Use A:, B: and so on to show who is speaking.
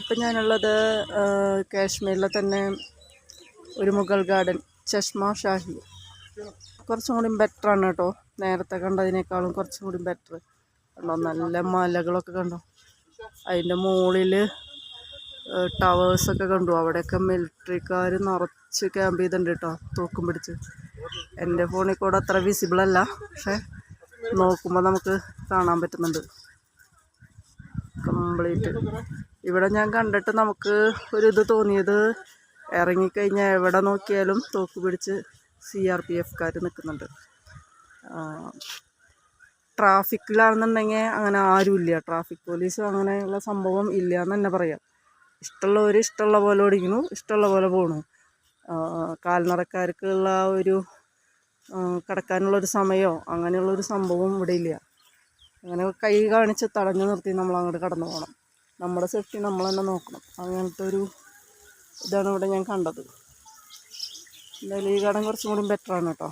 A: ഇപ്പം ഞാനുള്ളത് കാശ്മീരിലെ തന്നെ ഒരു മുഗൾ ഗാർഡൻ ചഷ്മ ഷാഹി. കുറച്ചും കൂടി ബെറ്റർ ആണ് കേട്ടോ. നേരത്തെ കണ്ടതിനേക്കാളും കുറച്ചും കൂടി ബെറ്റർ കണ്ടോ? നല്ല മലകളൊക്കെ കണ്ടോ? അതിന്റെ മുകളിൽ ടവേഴ്സൊക്കെ കണ്ടു. അവിടെയൊക്കെ മിലിറ്ററിക്കാർ നിറച്ച് ക്യാമ്പ് ചെയ്തിട്ടുണ്ട് കേട്ടോ. തൂക്കും പിടിച്ച്. എന്റെ ഫോണിൽ കൂടെ അത്ര വിസിബിളല്ല പക്ഷേ നോക്കുമ്പോൾ നമുക്ക് കാണാൻ പറ്റുന്നുണ്ട്. കംപ്ലീറ്റ് ഇവിടെ ഞാൻ കണ്ടിട്ട് നമുക്ക് ഒരു തോന്നിയത് ഇറങ്ങിക്കഴിഞ്ഞാൽ എവിടെ നോക്കിയാലും തോക്ക് പിടിച്ച് സി ആർ പി എഫ്കാർ നിൽക്കുന്നുണ്ട്. ട്രാഫിക്കിലാണെന്നുണ്ടെങ്കിൽ അങ്ങനെ ആരുമില്ല. ട്രാഫിക് പോലീസ് അങ്ങനെയുള്ള സംഭവം ഇല്ല എന്ന് തന്നെ പറയാം. ഇഷ്ടമുള്ളവർ ഇഷ്ടമുള്ള പോലെ ഓടിക്കുന്നു ഇഷ്ടമുള്ള പോലെ പോകണു കാൽനടക്കാർക്കുള്ള ഒരു കിടക്കാനുള്ളൊരു സമയമോ അങ്ങനെയുള്ളൊരു സംഭവം ഇവിടെ ഇല്ല. അങ്ങനെ കൈ കാണിച്ച് തടഞ്ഞു നിർത്തി നമ്മൾ അങ്ങോട്ട് കടന്നു പോകണം നമ്മുടെ സേഫ്റ്റി നമ്മൾ തന്നെ നോക്കണം. അങ്ങനത്തെ ഒരു ഇതാണ് ഇവിടെ ഞാൻ കണ്ടത്. എന്തായാലും ഈ കടം കുറച്ചും കൂടി ബെറ്ററാണ് കേട്ടോ.